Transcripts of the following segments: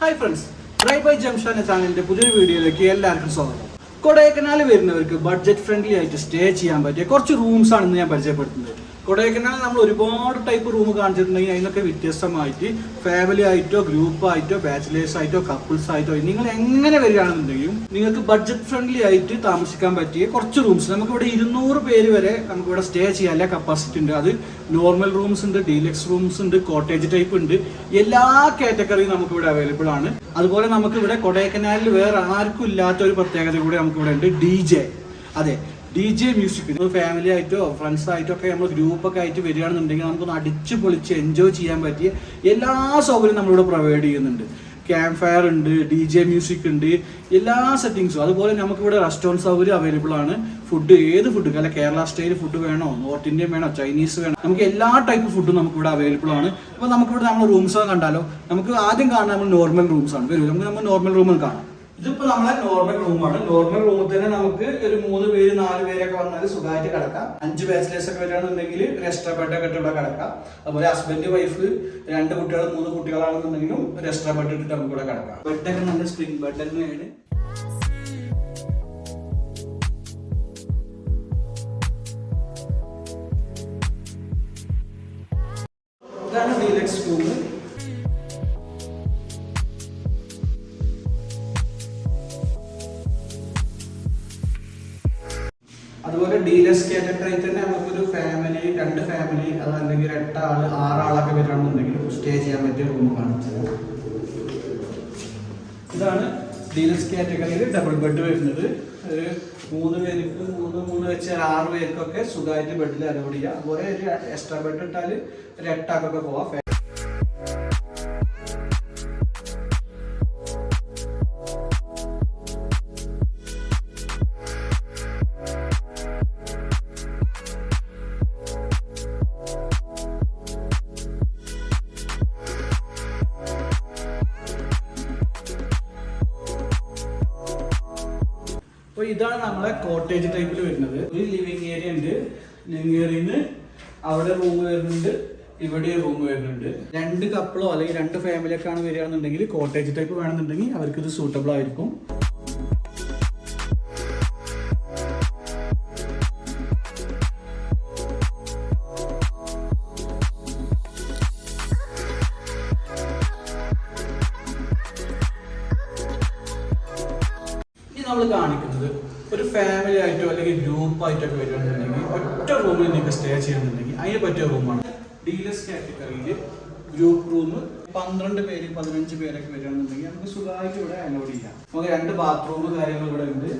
Hi friends drive by junction എന്ന ചാനലിന്റെ പുതിയൊരു വീഡിയോയിലേക്ക് എല്ലാവർക്കും സ്വാഗതം. കൊടൈക്കനാൽ വരുന്നവർക്ക് ബഡ്ജറ്റ് ഫ്രണ്ട്ലി ആയിട്ട് സ്റ്റേ ചെയ്യാൻ പറ്റിയ കുറച്ച് റൂംസ് ഇന്ന് ഞാൻ പരിചയപ്പെടുത്തുന്നത്. കൊടൈക്കനാൽ നമ്മൾ ഒരുപാട് ടൈപ്പ് റൂം കാണിച്ചിട്ടുണ്ടെങ്കിൽ അതിനൊക്കെ വ്യത്യസ്തമായിട്ട് ഫാമിലി ആയിട്ടോ ഗ്രൂപ്പ് ആയിട്ടോ ബാച്ചിലേഴ്സ് ആയിട്ടോ കപ്പിൾസ് ആയിട്ടോ നിങ്ങൾ എങ്ങനെ വരികയാണെന്നുണ്ടെങ്കിലും നിങ്ങൾക്ക് ബഡ്ജറ്റ് ഫ്രണ്ട്ലി ആയിട്ട് താമസിക്കാൻ പറ്റിയ കുറച്ച് റൂംസ് നമുക്കിവിടെ ഇരുന്നൂറ് പേര് വരെ നമുക്കിവിടെ സ്റ്റേ ചെയ്യാനുള്ള കപ്പാസിറ്റി ഉണ്ട്. അത് നോർമൽ റൂംസ് ഉണ്ട് ഡീലക്സ് റൂംസ് ഉണ്ട് കോട്ടേജ് ടൈപ്പ് ഉണ്ട്. എല്ലാ കാറ്റഗറിയും നമുക്കിവിടെ അവൈലബിൾ ആണ്. അതുപോലെ നമുക്കിവിടെ കൊടൈക്കനാലിൽ വേറെ ആർക്കും ഇല്ലാത്ത ഒരു പ്രത്യേകത കൂടി നമുക്കിവിടെ ഉണ്ട്. ഡി ജെ അതെ ഡി ജെ മ്യൂസിക് ഫാമിലി ആയിട്ടോ ഫ്രണ്ട്സ് ആയിട്ടോ ഒക്കെ നമ്മൾ ഗ്രൂപ്പൊക്കെ ആയിട്ട് വരികയാണെന്നുണ്ടെങ്കിൽ നമുക്കൊന്ന് അടിച്ച് പൊളിച്ച് എൻജോയ് ചെയ്യാൻ പറ്റിയ എല്ലാ സൗകര്യവും നമ്മളിവിടെ പ്രൊവൈഡ് ചെയ്യുന്നുണ്ട്. ക്യാമ്പ് ഫയർ ഉണ്ട് ഡി ജെ മ്യൂസിക് ഉണ്ട് എല്ലാ സെറ്റിങ്സും അതുപോലെ നമുക്കിവിടെ റെസ്റ്റോറന്റ് സൗകര്യം അവൈലബിൾ ആണ്. ഫുഡ് ഏത് ഫുഡ് അല്ല കേരള സ്റ്റൈൽ ഫുഡ് വേണോ? നോർത്ത് ഇന്ത്യൻ വേണോ? ചൈനീസ് വേണോ? നമുക്ക് എല്ലാ ടൈപ്പ് ഫുഡും നമുക്കിവിടെ അവൈലബിൾ ആണ്. അപ്പോൾ നമുക്കിവിടെ നമ്മൾ റൂംസ് കണ്ടാലോ? നമുക്ക് ആദ്യം കാണാൻ നമ്മൾ നോർമൽ റൂംസ് ആണ്. വരും നമുക്ക് നമ്മൾ നോർമൽ റൂമിൽ കാണാം. ഇതിപ്പോ നമ്മളെ നോർമൽ റൂമാണ് നോർമൽ റൂമിൽ തന്നെ നമുക്ക് ഒരു മൂന്ന് പേര് നാല് പേരൊക്കെ വന്നാൽ സുഖമായിട്ട് കിടക്കാം. അഞ്ച് ബാച്ചിലേഴ്സ് ഒക്കെ വരികയാണെന്നുണ്ടെങ്കിൽ എക്സ്ട്രാ ബെഡ് ഒക്കെ ഇട്ട് ഇവിടെ കിടക്കാം. അതുപോലെ ഹസ്ബൻഡ് വൈഫ് രണ്ട് കുട്ടികൾ മൂന്ന് കുട്ടികളാണെന്നുണ്ടെങ്കിലും ഒരു എക്സ്ട്രാ ബെഡ് ഇട്ടിട്ട് നമുക്ക് ഇവിടെ കിടക്കാം. ബെഡൊക്കെ നല്ല സ്പ്രിംഗ് ബെഡ് തന്നെയാണ്. അതുപോലെ ഡീലക്സ് കാറ്റഗറി തന്നെ നമുക്കൊരു ഫാമിലി രണ്ട് ഫാമിലി അതല്ലെങ്കിൽ എട്ടാൾ ആറാളൊക്കെ വരണമെന്നുണ്ടെങ്കിൽ സ്റ്റേ ചെയ്യാൻ പറ്റിയ റൂം കാണിച്ചത് ഇതാണ് ഡീലക്സ് കാറ്റഗറിയിൽ ഡബിൾ ബെഡ് വരുന്നത്. ഒരു മൂന്ന് പേർക്ക് മൂന്ന് മൂന്ന് വെച്ച് ആറ് പേർക്കൊക്കെ സുഖമായിട്ട് ബെഡിൽ അലോഡ് ചെയ്യാം. അതുപോലെ ഒരു എക്സ്ട്രാ ബെഡ് ഇട്ടാൽ ഒരു എട്ടാക്കൊക്കെ പോവാം. ഇതാണ് നമ്മളെ കോട്ടേജ് ടൈപ്പിൽ വരുന്നത്. ഒരു ലിവിങ് ഏരിയ ഉണ്ട്. ലിവിങ് ഏരിയന്ന് അവിടെ റൂം വരുന്നുണ്ട്. ഇവിടെ റൂം വരുന്നുണ്ട്. രണ്ട് കപ്പിളോ അല്ലെങ്കിൽ രണ്ട് ഫാമിലി ഒക്കെ ആണ് വരികയാണെന്നുണ്ടെങ്കിൽ കോട്ടേജ് ടൈപ്പ് വേണമെന്നുണ്ടെങ്കിൽ അവർക്ക് ഇത് സൂട്ടബിൾ ആയിരിക്കും. നമ്മൾ ഒരു ഫാമിലി ആയിട്ടോ അല്ലെങ്കിൽ ഗ്രൂപ്പ് ആയിട്ടോ ഒക്കെ വരുന്നുണ്ടെങ്കിൽ ഒറ്റ റൂമിൽ നിങ്ങൾക്ക് സ്റ്റേ ചെയ്യുന്നുണ്ടെങ്കിൽ അതിന് പറ്റിയ റൂമാണ് ഡീലക്സ് കാറ്റഗറിയിൽ ഗ്രൂപ്പ് റൂം പന്ത്രണ്ട് പേര് പതിനഞ്ച് പേരൊക്കെ വരികയാണെന്നുണ്ടെങ്കിൽ നമുക്ക് സുഖമായിട്ട് ഇവിടെ അലോഡ് ചെയ്യാം. നമുക്ക് രണ്ട് ബാത്റൂം കാര്യങ്ങൾ ഇവിടെ ഉണ്ട്.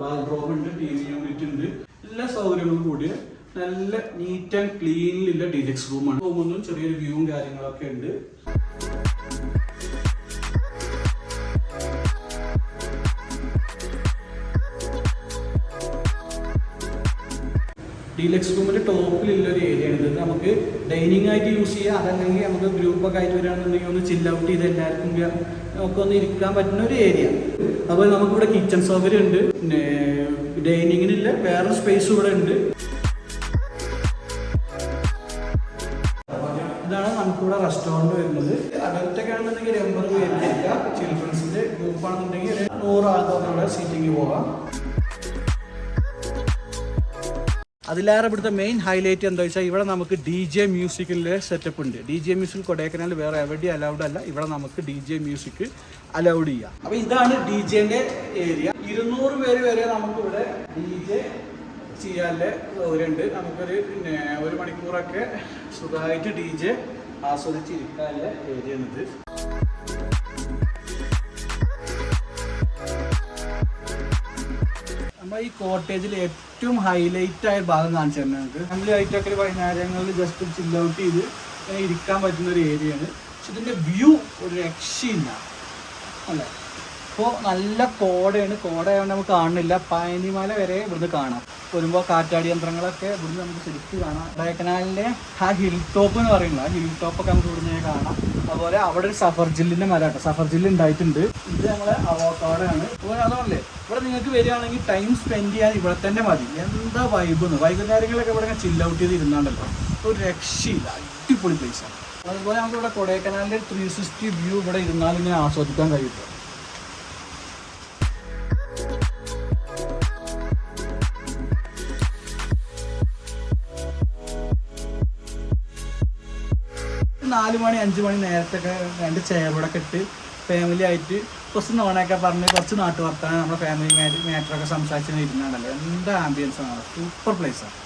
ബാത്റൂം ഉണ്ട് ടി വി യൂണിറ്റ് ഉണ്ട്. എല്ലാ സൗകര്യങ്ങളും കൂടിയ നല്ല നീറ്റ് ആൻഡ് ക്ലീനിലുള്ള ഡീലക്സ് റൂമാണ് റൂമൊന്നും ചെറിയൊരു വ്യൂവും കാര്യങ്ങളൊക്കെ ഉണ്ട്. ഡീലക്സ് റൂമിന്റെ ടോപ്പിലുള്ള ഒരു ഏരിയ ആണ്. ഇത് നമുക്ക് ഡൈനിങ് ആയിട്ട് യൂസ് ചെയ്യാം. അതല്ലെങ്കിൽ നമുക്ക് ഗ്രൂപ്പൊക്കെ ആയിട്ട് വരികയാണെന്നുണ്ടെങ്കിൽ ഒന്ന് ചില്ല് ഔട്ട് ചെയ്ത് എല്ലാവർക്കും ഒക്കെ ഒന്ന് ഇരിക്കാൻ പറ്റുന്ന ഒരു ഏരിയ അതുപോലെ നമുക്കിവിടെ കിച്ചൺ സൗകര്യം ഉണ്ട്. പിന്നെ ഡൈനിങ്ങിനില്ല വേറെ സ്പേസ് ഇവിടെ ഉണ്ട്. ഇതാണ് നമുക്കിവിടെ റെസ്റ്റോറന്റ് വരുന്നത്. ഒരു എൺപത് പേരിലേക്കാം ചിൽഡ്രൻസിന്റെ ഗ്രൂപ്പ് ആണെന്നുണ്ടെങ്കിൽ ഒരു നൂറ് ആൾക്കാർക്കുള്ള സീറ്റിംഗ് പോകാം. അതിലേറെ ഇവിടുത്തെ മെയിൻ ഹൈലൈറ്റ് എന്താ വെച്ചാൽ ഇവിടെ നമുക്ക് ഡി ജെ മ്യൂസിക്കിന്റെ സെറ്റപ്പ് ഉണ്ട്. ഡി ജെ മ്യൂസിക് കൊടൈക്കനാൽ വേറെ എവിടെ അലൗഡ് അല്ല. ഇവിടെ നമുക്ക് ഡി ജെ മ്യൂസിക് അലൗഡ് ചെയ്യാം. അപ്പോൾ ഇതാണ് ഡി ജെന്റെ ഏരിയ ഇരുന്നൂറ് പേര് വരെ നമുക്കിവിടെ ഡി ജെ ചെയ്യാനുള്ള സൗകര്യമുണ്ട് നമുക്കൊരു പിന്നെ ഒരു മണിക്കൂറൊക്കെ സുഖമായിട്ട് ഡി ജെ ആസ്വദിച്ചിരിക്കാനുള്ള ഏരിയ ഇത് നമ്മൾ ഈ കോട്ടേജിൽ ഏറ്റവും ഹൈലൈറ്റ് ആയ ഭാഗം കാണിച്ചു തന്നെ നമുക്ക് ഫാമിലി ആയിട്ടൊക്കെ വൈകുന്നേരങ്ങളിൽ ജസ്റ്റ് ചില്ല് ഔട്ട് ചെയ്ത് ഇരിക്കാൻ പറ്റുന്ന ഒരു ഏരിയയാണ് പക്ഷെ ഇതിന്റെ വ്യൂ ഒരു രക്ഷയില്ല. അല്ലേ? ഇപ്പോൾ നല്ല കോടയാണ്. കോടയായതുകൊണ്ട് നമുക്ക് കാണുന്നില്ല. പയനിമല വരെ ഇവിടുന്ന് കാണാം. വരുമ്പോൾ കാറ്റാടി യന്ത്രങ്ങളൊക്കെ ഇവിടുന്ന് നമുക്ക് ശരിക്കും കാണാം. ഡയക്കനാലിലെ ആ ഹിൽ ടോപ്പ് എന്ന് പറയുന്നത് ആ ഹിൽ ടോപ്പൊക്കെ നമുക്ക് ഇവിടുന്ന് കാണാം. അതുപോലെ അവിടെ ഒരു സഫർ ജില്ലിന്റെ മല കേട്ടോ സഫർ ജില്ല് ഉണ്ടായിട്ടുണ്ട്. ഇത് നമ്മളെ അവോക്കാടാണ് അപ്പോൾ അതുകൊണ്ടല്ലേ ഇവിടെ നിങ്ങൾക്ക് വരികയാണെങ്കിൽ ടൈം സ്പെൻഡ് ചെയ്യാൻ ഇവിടെ തന്നെ മതി. എന്താ വൈബ് എന്ന് വൈകുന്നേരങ്ങളൊക്കെ ഇവിടെ ചില്ല ഔട്ട് ചെയ്ത് ഇരുന്നാണ്ടല്ലോ ഒരു രക്ഷയില്ല. അടിപൊളി പ്ലേസാണ് അതുപോലെ നമുക്ക് ഇവിടെ കൊടൈക്കനാലിന്റെ ത്രീ സിക്സ്റ്റി വ്യൂ ഇവിടെ ഇരുന്നാൽ ഇങ്ങനെ ആസ്വദിക്കാൻ കഴിയും നാല് മണി അഞ്ച് മണി നേരത്തൊക്കെ രണ്ട് ചേവടൊക്കെ ഇട്ട് ഫാമിലി ആയിട്ട് കുറച്ച് നോണൊക്കെ പറഞ്ഞ് കുറച്ച് നാട്ടു വർത്താനം നമ്മുടെ ഫാമിലി മാറ്ററൊക്കെ സംസാരിച്ച് ഇരുന്നാണല്ലോ എന്താ ആംബിയൻസ് ആണ്? സൂപ്പർ പ്ലേസ് ആണ്